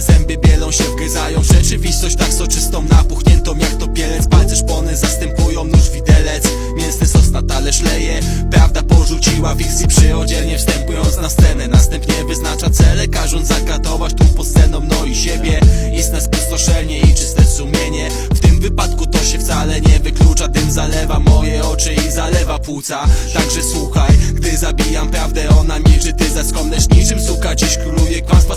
Wgryzają się, wgryzają. Rzeczywistość tak soczystą Napuchniętą jak to pielec. Palce szpony zastępują nóż widelec. Mięsny sos na talerz leje. Prawda porzuciła wizji przyodzielnie Wstępując na scenę. Następnie wyznacza cele Każąc zakatować tu pod sceną No i siebie. Istne spustoszenie i czyste sumienie. W tym wypadku to się wcale nie wyklucza. Dym zalewa moje oczy i zalewa płuca. Także słuchaj, gdy zabijam prawdę Ona milczy, ty zaskomlesz niczym suka. Dziś króluje kłamstwa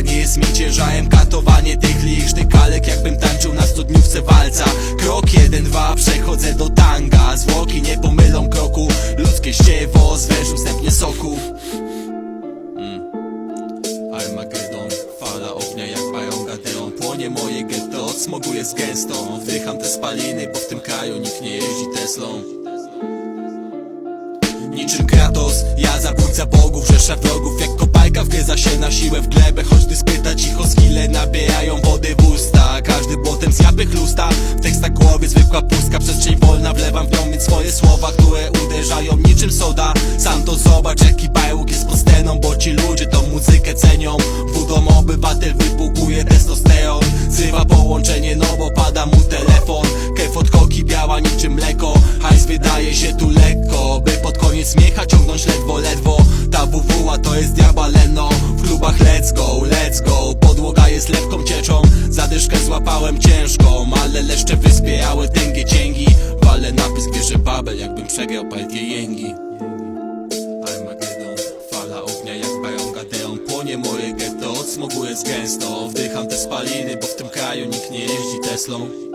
nie jest mi ciężarem Katowanie tych licznych kalek Jakbym tańczył na studniówce walca. Krok jeden, dwa, przechodzę do tanga. Zwłoki nie pomylą kroku Ludzkie ściewo, zwężu wstępnie soku. Armagedon, fala ognia jak pająka Teon płonie moje getto, od smogu jest Wdycham te spaliny, bo w tym kraju nikt nie jeździ Teslą Niczym Kratos, ja zabójca bogów Rzesza wrogów jak kopalka wgryza się na siłę w glebę. Choć gdy spyta cicho skille nabierają wody w usta. Każdy błotem z japy chlusta. W tekstach głowy zwykła pustka Przestrzeń wolna wlewam w więc swoje słowa Które uderzają niczym soda. Sam to zobacz jaki bajłuk jest pod sceną Bo ci ludzie tą muzykę cenią. Budą obywatel wypłukuje testosteron. Zrywa połączenie no bo pada mu telefon. Kew od koki biała niczym mleko. Hajs wydaje się tu lekko koniec miecha ciągnąć ledwo, ledwo. Ta WWA to jest diabaleno. W klubach let's go, let's go. Podłoga jest lekką cieczą. Zadyszkę złapałem ciężką Ale leszcze wyspierały tęgie cięgi. Wale napis bierze babel Jakbym przegrał partię jęgi Armagedon, fala ognia jak bajonga Deon płonie moje getto, od smogu jest gęsto. Wdycham te spaliny, bo w tym kraju nikt nie jeździ Teslą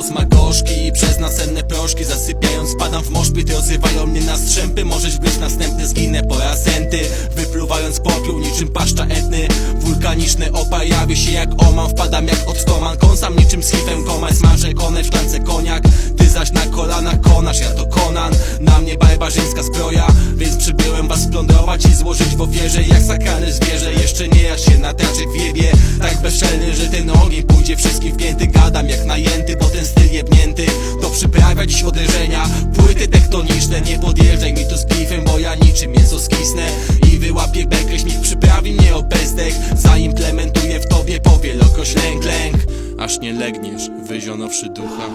Posmak gorzki i przez nasenne proszki Zasypiając spadam w moszpit Rozrywają mnie na strzępy. Możesz być następny, zginę po raz enty Wypluwając popiół niczym paszcza etny. Wulkaniczny opar jawi się jak oman. Wpadam jak ottoman Kąsam niczym z hifem Komaj smażę konę w szklance koniak. Ty zaś na kolanach konasz, ja to Konan. Na mnie barbarzyńska zbroja Więc przybyłem was splądrować i złożyć w ofierze. Jak sakralne zwierzę Jeszcze nie ja się na traczek wiebie. Tak bezczelny, że ten ogień pójdzie wszystkim wpięty Gadam jak najęty, bo przyprawia dziś uderzenia. Płyty tektoniczne, nie podjeżdżaj mi tu z pifem Bo ja niczym mięso skisnę I wyłapię bekę, śmig przyprawi mnie o bezdech Zaimplementuję w tobie powielokroć lęk, lęk. Aż nie legniesz, wyzionowszy ducha.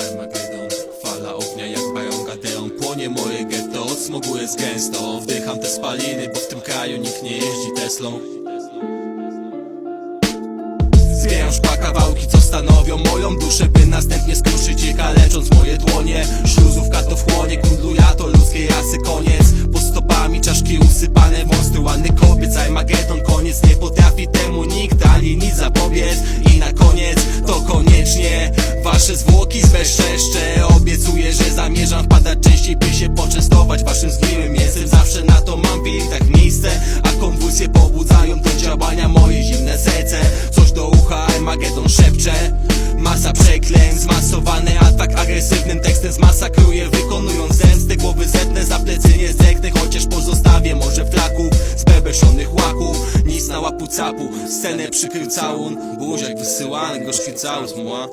Armagedon, fala ognia jak bajonga Deon płonie moje getto, od smogu jest gęsto. Wdycham te spaliny, bo w tym kraju nikt nie jeździ Teslą Zbieram szkła kawałki, co stanowią moją duszę By następnie skruszyć je kalecząc moje dłonie Śluzówka to wchłonie, kundlu ja to ludzkiej rasy koniec. Pod stopami czaszki usypane wąsty ładny kobiec Armagedon koniec, nie potrafi temu nikt ani nic zapobiec. I na koniec to koniecznie wasze zwłoki zweszczeszczę Obiecuję, że zamierzam wpadać częściej by się Szepcze. Masa przeklęć, zmasowany atak agresywnym tekstem zmasakruję Wykonując zemstę, głowy zetnę, za plecy nie zdechnę Chociaż pozostawię może flaków z bebeszonych łaków. Nic na łapu capu, scenę przykrył całun. Buziak wysyłany, gorzki całus, mła